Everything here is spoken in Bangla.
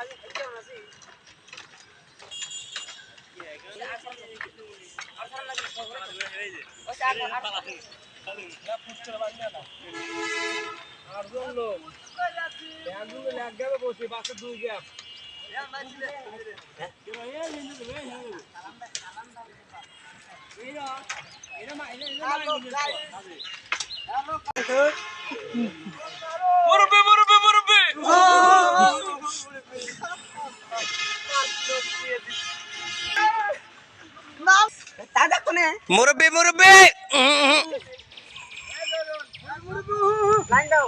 মুরব্বি মুরব্বি মুরব্বি! লাইন দাও।